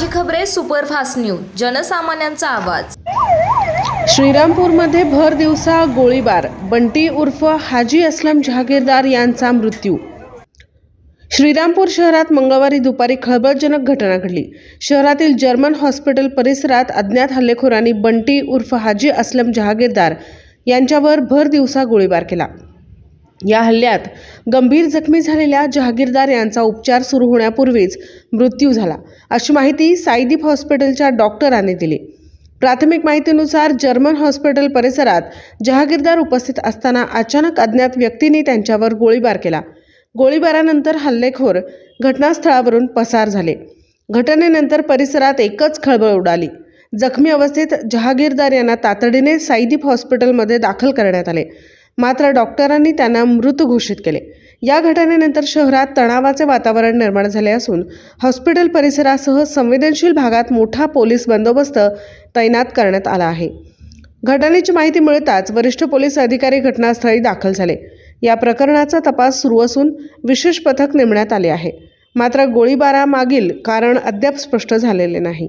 ताजी खबरे superfast news जनसामान्यांचा आवाज. श्रीरामपूरमध्ये भर दिवसा गोळीबार बंटी उर्फ हाजी असलम जहागीरदार यांचा मृत्यू. श्रीरामपूर शहरात मंगळवारी दुपारी खळबळजनक घटना घडली. शहरातील जर्मन हॉस्पिटल परिसरात अज्ञात हल्लेखोरांनी बंटी उर्फ हाजी असलम जहागीरदार यांच्यावर भर दिवसा गोळीबार केला. या हल्ल्यात गंभीर जखमी झालेल्या जहागीरदार यांचा उपचार सुरू होण्यापूर्वीच मृत्यू झाला अशी माहिती साईदीप हॉस्पिटलच्या डॉक्टरांनी दिली. प्राथमिक माहितीनुसार जर्मन हॉस्पिटल परिसरात जहागीरदार उपस्थित असताना अचानक अज्ञात व्यक्तींनी त्यांच्यावर गोळीबार केला. गोळीबारानंतर हल्लेखोर घटनास्थळावरून पसार झाले. घटनेनंतर परिसरात एकच खळबळ उडाली. जखमी अवस्थेत जहागीरदार यांना तातडीने साईदीप हॉस्पिटलमध्ये दाखल करण्यात आले. मात्र डॉक्टरांनी त्यांना मृत घोषित केले. या घटनेनंतर शहरात तणावाचे वातावरण निर्माण झाले असून हॉस्पिटल परिसरासह संवेदनशील भागात मोठा पोलीस बंदोबस्त तैनात करण्यात आला आहे. घटनेची माहिती मिळताच वरिष्ठ पोलीस अधिकारी घटनास्थळी दाखल झाले. या प्रकरणाचा तपास सुरू असून विशेष पथक नेमण्यात आले आहे. मात्र गोळीबारामागील कारण अद्याप स्पष्ट झालेले नाही.